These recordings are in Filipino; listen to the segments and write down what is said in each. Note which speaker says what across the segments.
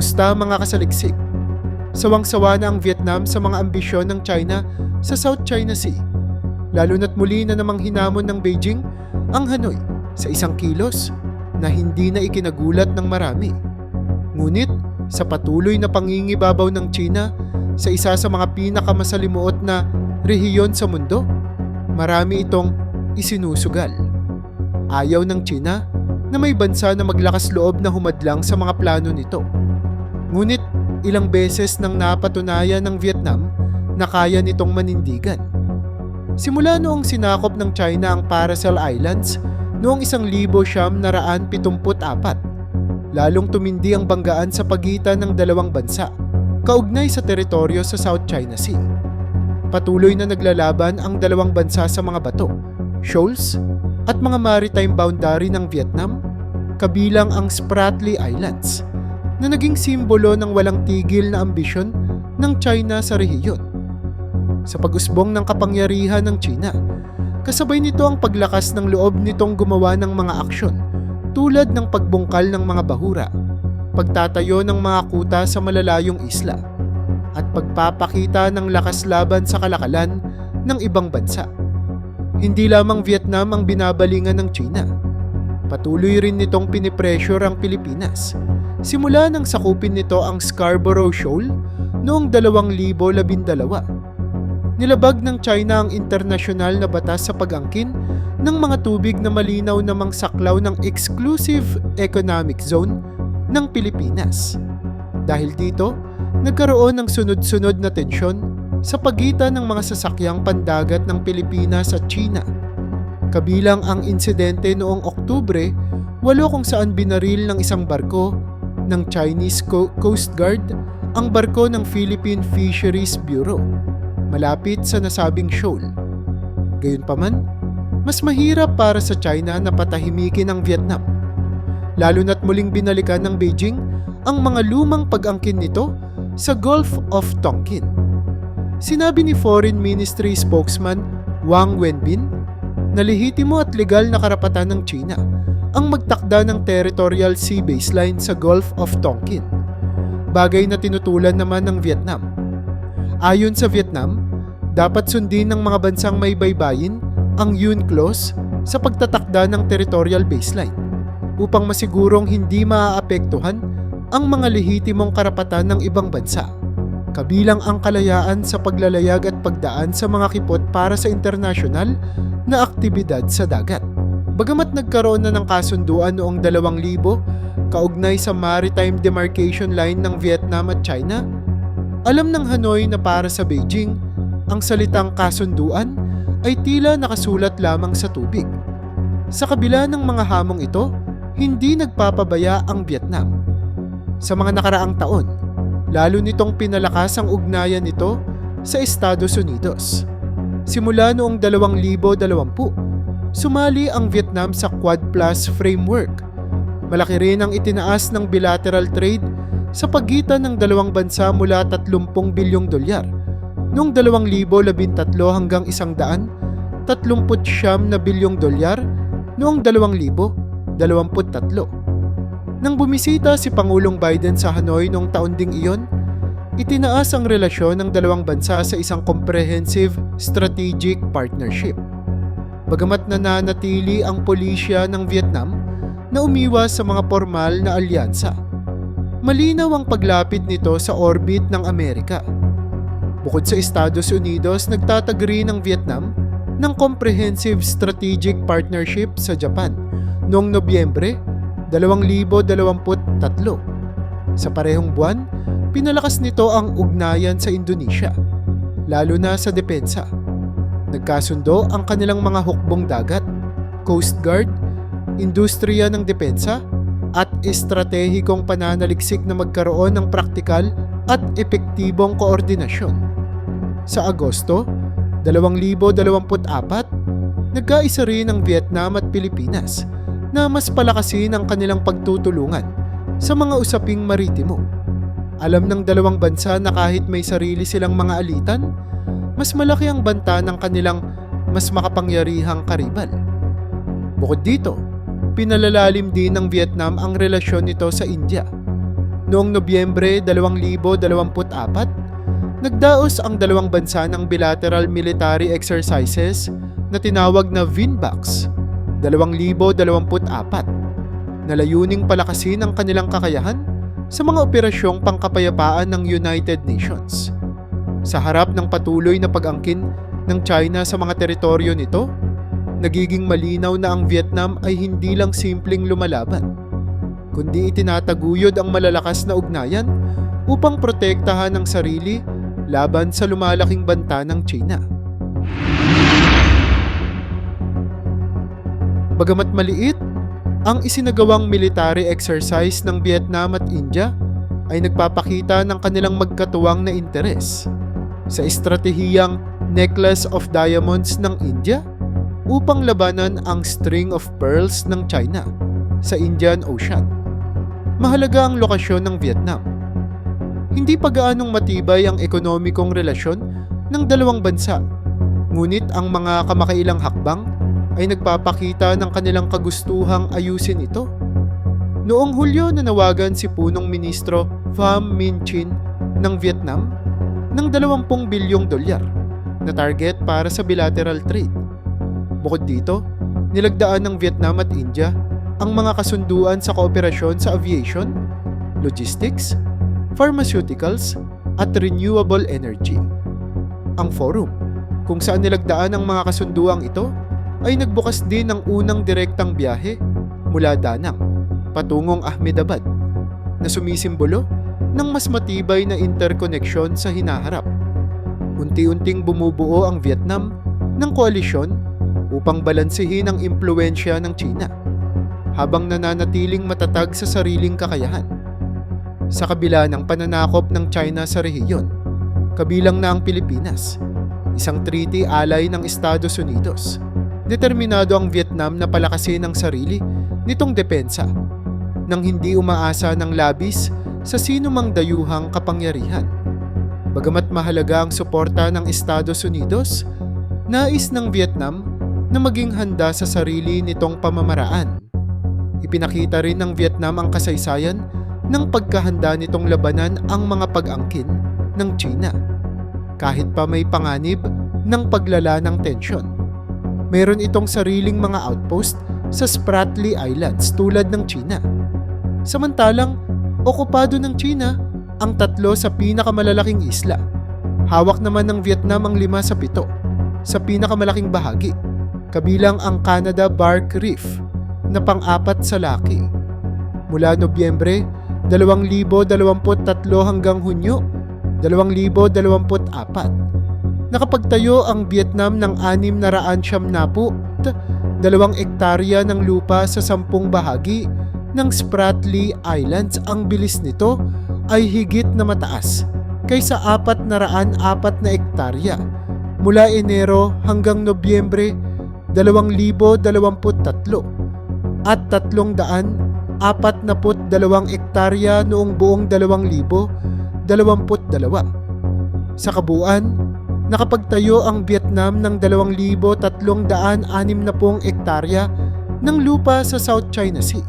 Speaker 1: Kamusta mga kasaliksik? Sawang-sawa na ang Vietnam sa mga ambisyon ng China sa South China Sea. Lalo na't muli na namang hinamon ng Beijing ang Hanoi sa isang kilos na hindi na ikinagulat ng marami. Ngunit sa patuloy na pangingibabaw ng China sa isa sa mga pinakamasalimuot na rehiyon sa mundo, marami itong isinusugal. Ayaw ng China na may bansa na maglakas loob na humadlang sa mga plano nito. Ngunit ilang beses nang napatunayan ng Vietnam na kaya nitong manindigan. Simula noong sinakop ng China ang Paracel Islands noong 1974, lalong tumindi ang banggaan sa pagitan ng dalawang bansa, kaugnay sa teritoryo sa South China Sea. Patuloy na naglalaban ang dalawang bansa sa mga bato, shoals, at mga maritime boundary ng Vietnam, kabilang ang Spratly Islands, na naging simbolo ng walang tigil na ambisyon ng China sa rehiyon. Sa pag-usbong ng kapangyarihan ng China, kasabay nito ang paglakas ng loob nitong gumawa ng mga aksyon tulad ng pagbungkal ng mga bahura, pagtatayo ng mga kuta sa malalayong isla, at pagpapakita ng lakas laban sa kalakalan ng ibang bansa. Hindi lamang Vietnam ang binabalingan ng China. Patuloy rin nitong pinipressure ang Pilipinas. Simula nang sakupin nito ang Scarborough Shoal noong 2012. Nilabag ng China ang internasyonal na batas sa pag-angkin ng mga tubig na malinaw namang saklaw ng Exclusive Economic Zone ng Pilipinas. Dahil dito, nagkaroon ng sunod-sunod na tensyon sa pagitan ng mga sasakyang pandagat ng Pilipinas at China. Kabilang ang insidente noong Oktubre, walo kung saan binaril ng isang barko ng Chinese Co- Coast Guard ang barko ng Philippine Fisheries Bureau malapit sa nasabing shoal. Gayunpaman, mas mahirap para sa China na patahimikin ang Vietnam. Lalo na't muling binalikan ng Beijing ang mga lumang pag-angkin nito sa Gulf of Tonkin. Sinabi ni Foreign Ministry spokesman Wang Wenbin na lehitimo at legal na karapatan ng China ang magtakda ng territorial sea baseline sa Gulf of Tonkin. Bagay na tinutulan naman ng Vietnam. Ayon sa Vietnam, dapat sundin ng mga bansang may baybayin ang UNCLOS sa pagtatakda ng territorial baseline upang masigurong hindi maaapektuhan ang mga lehitimong karapatan ng ibang bansa. Kabilang ang kalayaan sa paglalayag at pagdaan sa mga kipot para sa internasyonal na aktibidad sa dagat. Bagamat nagkaroon na ng kasunduan noong 2000 kaugnay sa maritime demarcation line ng Vietnam at China, alam ng Hanoi na para sa Beijing, ang salitang kasunduan ay tila nakasulat lamang sa tubig. Sa kabila ng mga hamong ito, hindi nagpapabaya ang Vietnam. Sa mga nakaraang taon, lalo nitong pinalakas ang ugnayan nito sa Estados Unidos. Simula noong 2020, sumali ang Vietnam sa Quad Plus Framework. Malaki rin ang itinaas ng bilateral trade sa pagitan ng dalawang bansa mula 30 bilyong dolyar noong 2013 hanggang 139 na bilyong dolyar noong 2023. Nang bumisita si Pangulong Biden sa Hanoi noong taon ding iyon, itinaas ang relasyon ng dalawang bansa sa isang comprehensive strategic partnership. Bagamat nananatili ang pulisya ng Vietnam na umiwas sa mga formal na alyansa malinaw ang paglapit nito sa orbit ng Amerika. Bukod sa Estados Unidos, nagtatagri ng Vietnam ng Comprehensive Strategic Partnership sa Japan noong Nobyembre 2023. Sa parehong buwan, pinalakas nito ang ugnayan sa Indonesia, lalo na sa depensa. Nagkasundo ang kanilang mga hukbong dagat, Coast Guard, industriya ng depensa at estratehikong pananaliksik na magkaroon ng praktikal at epektibong koordinasyon. Sa Agosto 2024, nagkaisa rin ang Vietnam at Pilipinas na mas palakasin ang kanilang pagtutulungan sa mga usaping maritimo. Alam ng dalawang bansa na kahit may sarili silang mga alitan, mas malaki ang banta ng kanilang mas makapangyarihang karibal. Bukod dito, pinalalalim din ng Vietnam ang relasyon nito sa India. Noong Nobyembre 2024, nagdaos ang dalawang bansa ng bilateral military exercises na tinawag na VINBAX 2024 na layuning palakasin ang kanilang kakayahan sa mga operasyong pangkapayapaan ng United Nations. Sa harap ng patuloy na pag-angkin ng China sa mga teritoryo nito, nagiging malinaw na ang Vietnam ay hindi lang simpleng lumalaban, kundi itinataguyod ang malalakas na ugnayan upang protektahan ang sarili laban sa lumalaking banta ng China. Bagamat maliit, ang isinagawang military exercise ng Vietnam at India ay nagpapakita ng kanilang magkatuwang na interes sa estratehiyang Necklace of Diamonds ng India upang labanan ang String of Pearls ng China sa Indian Ocean. Mahalaga ang lokasyon ng Vietnam. Hindi pa gaanong matibay ang ekonomikong relasyon ng dalawang bansa, ngunit ang mga kamakailang hakbang ay nagpapakita ng kanilang kagustuhang ayusin ito. Noong Hulyo nanawagan si punong ministro Pham Minh Chinh ng Vietnam ng 20 bilyong dolyar na target para sa bilateral trade. Bukod dito, nilagdaan ng Vietnam at India ang mga kasunduan sa kooperasyon sa aviation, logistics, pharmaceuticals, at renewable energy. Ang forum, kung saan nilagdaan ang mga kasunduang ito, ay nagbukas din ng unang direktang biyahe mula Danang patungong Ahmedabad na sumisimbolo ng mas matibay na interkoneksyon sa hinaharap. Unti-unting bumubuo ang Vietnam ng koalisyon upang balansehin ang impluensya ng China habang nananatiling matatag sa sariling kakayahan. Sa kabila ng pananakop ng China sa rehiyon, kabilang na ang Pilipinas, isang treaty alay ng Estados Unidos determinado ang Vietnam na palakasin ang sarili nitong depensa nang hindi umaasa ng labis sa sinumang dayuhang kapangyarihan. Bagamat mahalaga ang suporta ng Estados Unidos, nais ng Vietnam na maging handa sa sarili nitong pamamaraan. Ipinakita rin ng Vietnam ang kasaysayan ng pagkahanda nitong labanan ang mga pag-angkin ng China kahit pa may panganib ng paglala ng tensyon meron itong sariling mga outpost sa Spratly Islands tulad ng China. Samantalang, okupado ng China ang tatlo sa pinakamalalaking isla. Hawak naman ng Vietnam ang lima sa pito sa pinakamalaking bahagi, kabilang ang Canada Bark Reef na pang-apat sa laki. Mula Nobyembre 2023 hanggang Hunyo 2024, nakapagtayo ang Vietnam ng anim na raan siyam na po, dalawang ektarya ng lupa sa sampung bahagi ng Spratly Islands. Ang bilis nito ay higit na mataas kaysa apat na raan apat na ektarya mula Enero hanggang Nobyembre 2023 at 342 ektarya noong buong 2022. Sa kabuuan, nakapagtayo ang Vietnam ng 2,360 ektarya ng lupa sa South China Sea.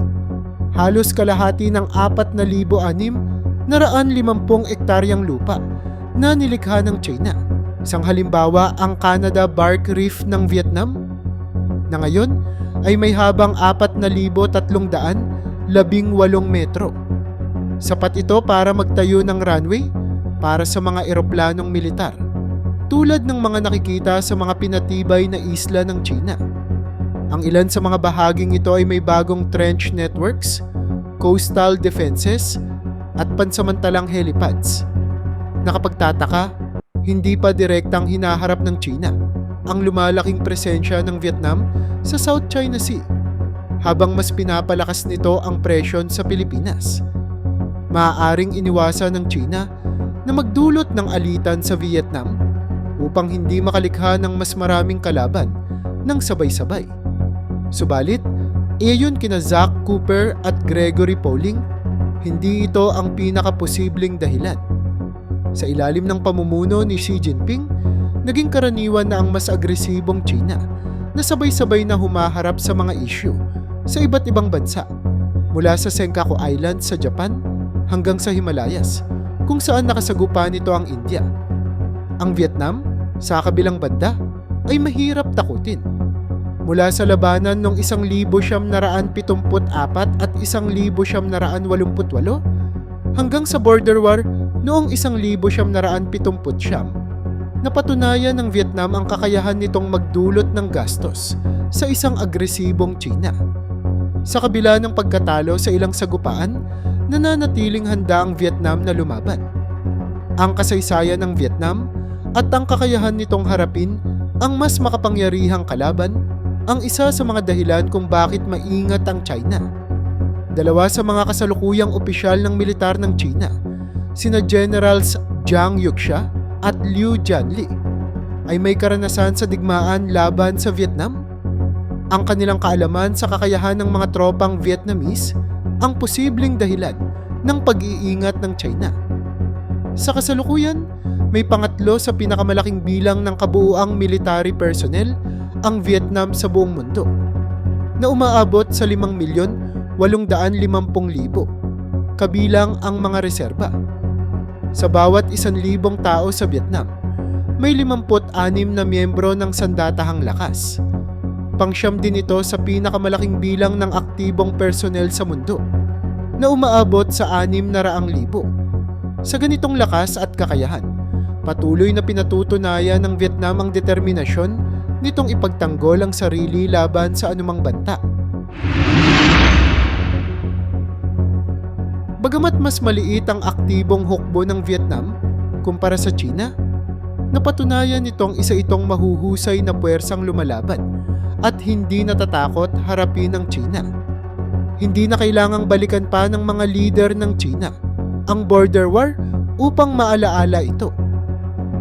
Speaker 1: Halos kalahati ng 4,006 na 150 ektaryang lupa na nilikha ng China. Isang halimbawa ang Canada Bark Reef ng Vietnam na ngayon ay may habang 4,318 metro. Sapat ito para magtayo ng runway para sa mga eroplanong militar tulad ng mga nakikita sa mga pinatibay na isla ng China. Ang ilan sa mga bahaging ito ay may bagong trench networks, coastal defenses, at pansamantalang helipads. Nakapagtataka, hindi pa direktang hinaharap ng China ang lumalaking presensya ng Vietnam sa South China Sea habang mas pinapalakas nito ang presyon sa Pilipinas. Maaaring iniwasan ng China na magdulot ng alitan sa Vietnam upang hindi makalikha ng mas maraming kalaban ng sabay-sabay. Subalit, iyon kina Zach Cooper at Gregory Pauling, hindi ito ang pinakaposibleng dahilan. Sa ilalim ng pamumuno ni Xi Jinping, naging karaniwan na ang mas agresibong China na sabay-sabay na humaharap sa mga isyu sa iba't ibang bansa mula sa Senkaku Island sa Japan hanggang sa Himalayas kung saan nakasagupa nito ang India. Ang Vietnam, sa kabilang banda, ay mahirap takutin. Mula sa labanan noong 1974 at 1988 hanggang sa border war noong 1979, napatunayan ng Vietnam ang kakayahan nitong magdulot ng gastos sa isang agresibong China. Sa kabila ng pagkatalo sa ilang sagupaan, nananatiling handa ang Vietnam na lumaban. Ang kasaysayan ng Vietnam at ang kakayahan nitong harapin ang mas makapangyarihang kalaban ang isa sa mga dahilan kung bakit maingat ang China. Dalawa sa mga kasalukuyang opisyal ng militar ng China, sina Generals Jiang Yuxia at Liu Jianli, ay may karanasan sa digmaan laban sa Vietnam. Ang kanilang kaalaman sa kakayahan ng mga tropang Vietnamese ang posibleng dahilan ng pag-iingat ng China. Sa kasalukuyan, may pangatlo sa pinakamalaking bilang ng kabuuang military personnel ang Vietnam sa buong mundo na umaabot sa 5,850,000 kabilang ang mga reserba. Sa bawat isan libong tao sa Vietnam, may 56 na miyembro ng sandatahang lakas. Pangsyam din ito sa pinakamalaking bilang ng aktibong personnel sa mundo na umaabot sa 600,000. Sa ganitong lakas at kakayahan, patuloy na pinatutunayan ng Vietnam ang determinasyon nitong ipagtanggol ang sarili laban sa anumang banta. Bagamat mas maliit ang aktibong hukbo ng Vietnam kumpara sa China, napatunayan nitong isa itong mahuhusay na puwersang lumalaban at hindi natatakot harapin ng China. Hindi na kailangang balikan pa ng mga leader ng China ang border war upang maalaala ito.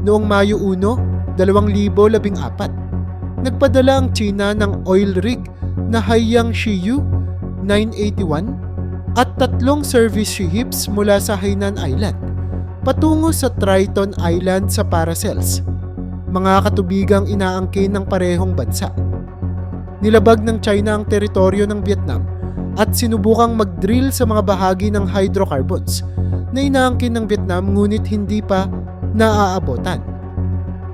Speaker 1: Noong Mayo 1, 2014, nagpadala ang China ng oil rig na Haiyang Shiyu 981 at tatlong service ships mula sa Hainan Island patungo sa Triton Island sa Paracels, mga katubigang inaangkin ng parehong bansa. Nilabag ng China ang teritoryo ng Vietnam at sinubukang mag-drill sa mga bahagi ng hydrocarbons na inaangkin ng Vietnam ngunit hindi pa naaabotan.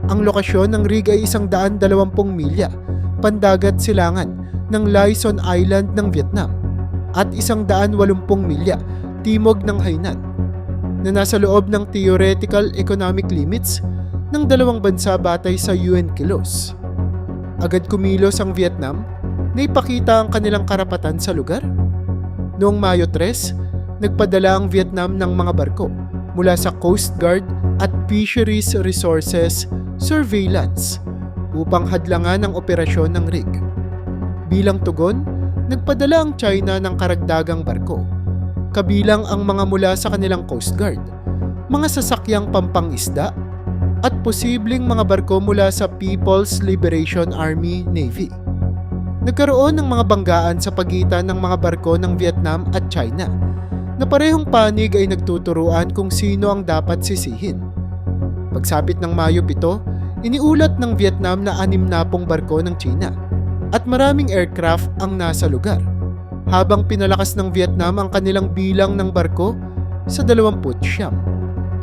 Speaker 1: Ang lokasyon ng rig ay isang daan dalawampung milya, pandagat silangan ng Luzon Island ng Vietnam at isang daan walumpung milya, timog ng Hainan na nasa loob ng theoretical economic limits ng dalawang bansa batay sa UN kilos. Agad kumilos ang Vietnam na ipakita ang kanilang karapatan sa lugar. Noong Mayo 3, nagpadala ang Vietnam ng mga barko mula sa Coast Guard at Fisheries Resources Surveillance upang hadlangan ang operasyon ng rig. Bilang tugon, nagpadala ang China ng karagdagang barko, kabilang ang mga mula sa kanilang Coast Guard, mga sasakyang pampangisda at posibleng mga barko mula sa People's Liberation Army Navy. Nagkaroon ng mga banggaan sa pagitan ng mga barko ng Vietnam at China na parehong panig ay nagtuturuan kung sino ang dapat sisihin. Pagsapit ng Mayo 7, iniulat ng Vietnam na anim na pong barko ng China at maraming aircraft ang nasa lugar habang pinalakas ng Vietnam ang kanilang bilang ng barko sa 20 siyam.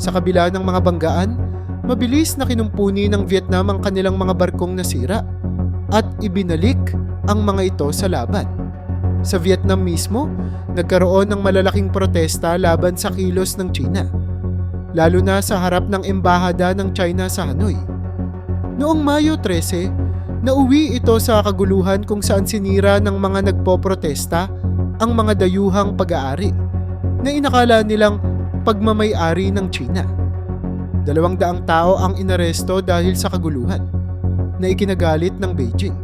Speaker 1: Sa kabila ng mga banggaan, mabilis na kinumpuni ng Vietnam ang kanilang mga barkong nasira at ibinalik ang mga ito sa laban. Sa Vietnam mismo, nagkaroon ng malalaking protesta laban sa kilos ng China, lalo na sa harap ng embahada ng China sa Hanoi. Noong Mayo 13, nauwi ito sa kaguluhan kung saan sinira ng mga nagpoprotesta ang mga dayuhang pag-aari na inakala nilang pagmamay-ari ng China. Dalawang daang tao ang inaresto dahil sa kaguluhan na ikinagalit ng Beijing.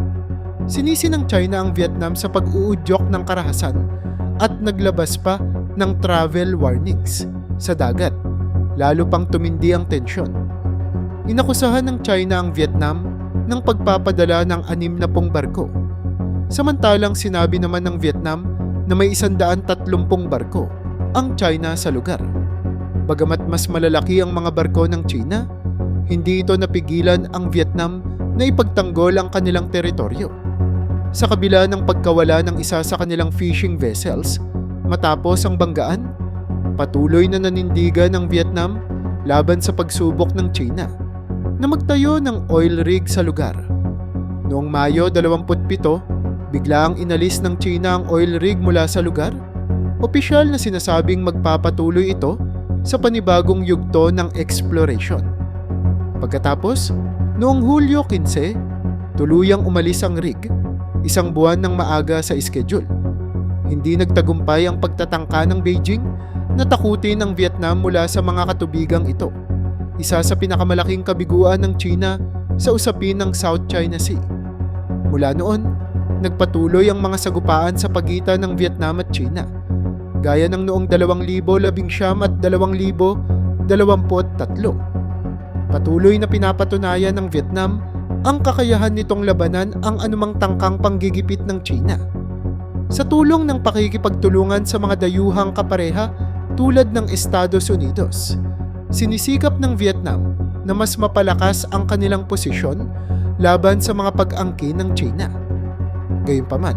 Speaker 1: Sinisi ng China ang Vietnam sa pag-uudyok ng karahasan at naglabas pa ng travel warnings sa dagat, lalo pang tumindi ang tensyon. Inakusahan ng China ang Vietnam ng pagpapadala ng anim na pong barko. Samantalang sinabi naman ng Vietnam na may 130 barko ang China sa lugar. Bagamat mas malalaki ang mga barko ng China, hindi ito napigilan ang Vietnam na ipagtanggol ang kanilang teritoryo. Sa kabila ng pagkawala ng isa sa kanilang fishing vessels, matapos ang banggaan, Patuloy na nanindigan ng Vietnam laban sa pagsubok ng China na magtayo ng oil rig sa lugar. Noong Mayo 27, biglaang inalis ng China ang oil rig mula sa lugar. Opisyal na sinasabing magpapatuloy ito sa panibagong yugto ng exploration. Pagkatapos, noong Hulyo 15, tuluyang umalis ang rig, isang buwan ng maaga sa schedule. Hindi nagtagumpay ang pagtatangka ng Beijing na takutin ang Vietnam mula sa mga katubigang ito, isa sa pinakamalaking kabiguan ng China sa usapin ng South China Sea. Mula noon, nagpatuloy ang mga sagupaan sa pagitan ng Vietnam at China, gaya ng noong 2019 at 2023. Patuloy na pinapatunayan ng Vietnam ang kakayahan nitong labanan ang anumang tangkang panggigipit ng China. Sa tulong ng pakikipagtulungan sa mga dayuhang kapareha tulad ng Estados Unidos, sinisikap ng Vietnam na mas mapalakas ang kanilang posisyon laban sa mga pag-angkin ng China. Gayunpaman,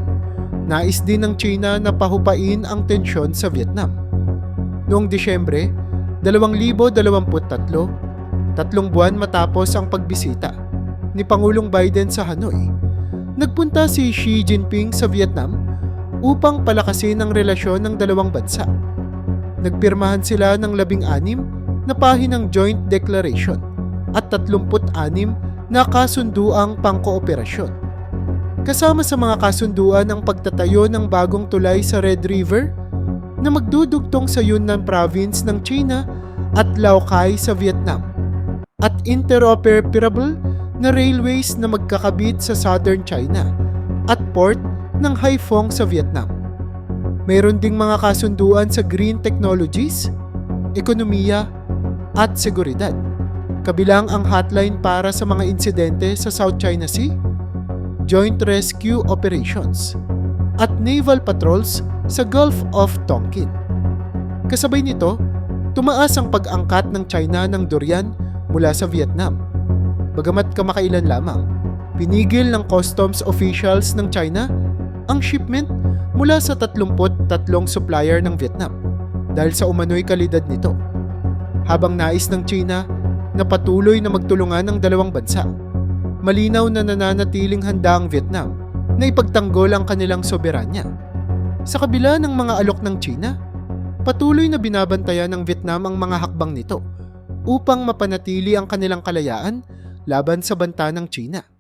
Speaker 1: nais din ng China na pahupain ang tensyon sa Vietnam. Noong Disyembre 2023, tatlong buwan matapos ang pagbisita ni Pangulong Biden sa Hanoi, nagpunta si Xi Jinping sa Vietnam upang palakasin ang relasyon ng dalawang bansa. Nagpirmahan sila ng labing-anim na pahinang joint declaration at 36 na kasunduang pangkooperasyon. Kasama sa mga kasunduan ang pagtatayo ng bagong tulay sa Red River na magdudugtong sa Yunnan province ng China at Lao Cai sa Vietnam at interoperable na railways na magkakabit sa southern China at port ng Haiphong sa Vietnam. Mayroon ding mga kasunduan sa green technologies, ekonomiya at seguridad. Kabilang ang hotline para sa mga insidente sa South China Sea, joint rescue operations, at naval patrols sa Gulf of Tonkin. Kasabay nito, tumaas ang pag-angkat ng China ng durian mula sa Vietnam. Bagamat kamakailan lamang, pinigil ng customs officials ng China ang shipment mula sa 33 supplier ng Vietnam dahil sa umano'y kalidad nito. Habang nais ng China na patuloy na magtulungan ng dalawang bansa, malinaw na nananatiling handa ang Vietnam na ipagtanggol ang kanilang soberanya. Sa kabila ng mga alok ng China, patuloy na binabantayan ng Vietnam ang mga hakbang nito upang mapanatili ang kanilang kalayaan laban sa banta ng China.